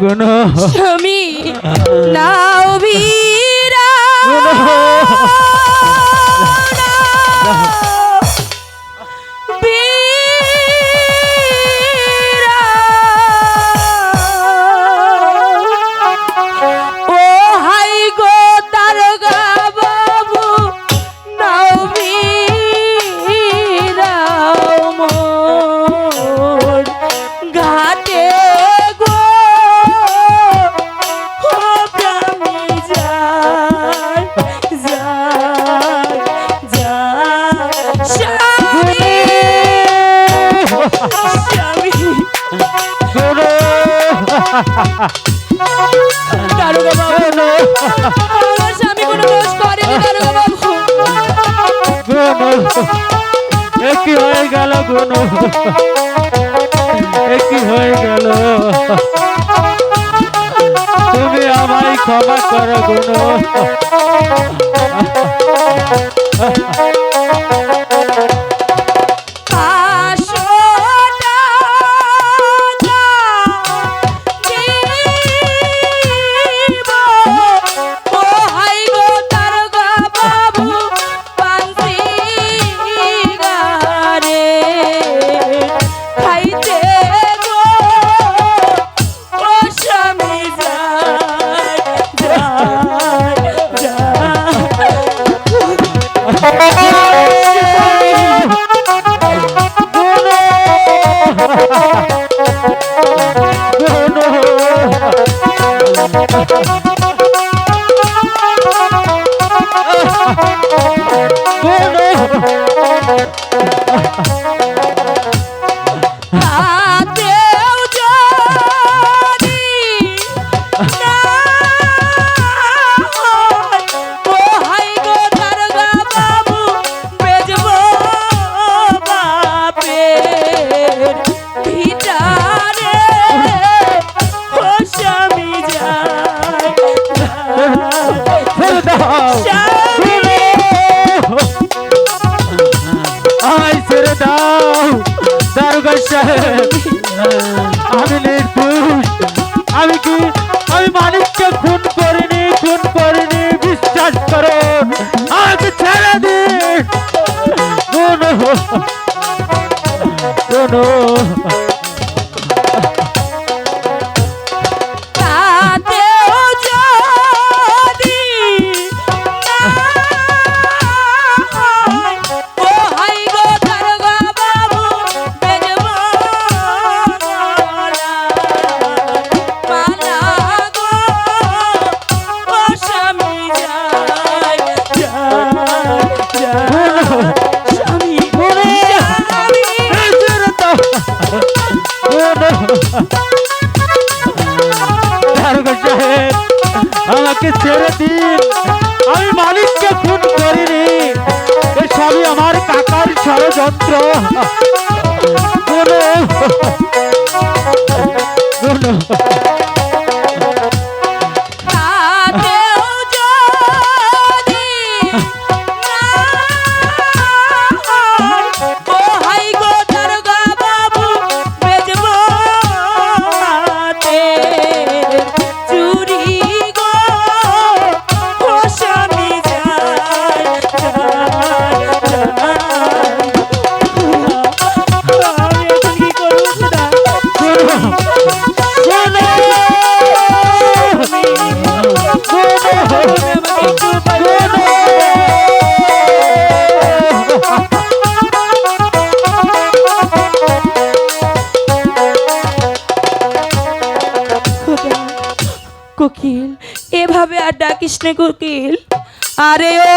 কোনো স্বামী নাও বীরা। দারোগা বাবু আমার স্বামী কোনো দোষ করেনি দারোগা বাবু একই হয়ে গেল কোনো একই হয়ে গেল তুমি আমায় ক্ষমা করো কোনো আমি নির্দোষ। আমি কি? আমি মানুষকে খুন করিনি খুন করিনি, বিশ্বাস করো। আমাকে ছেড়ে দিন শোনো। আমাকে ছেড়ে দিন। আমি মালিককে খুন করিনি। এসবই আমার কাকার ষড়যন্ত্র। শোনো কোকিল এভাবে আর ডাকিস না কোকিল। আরে ও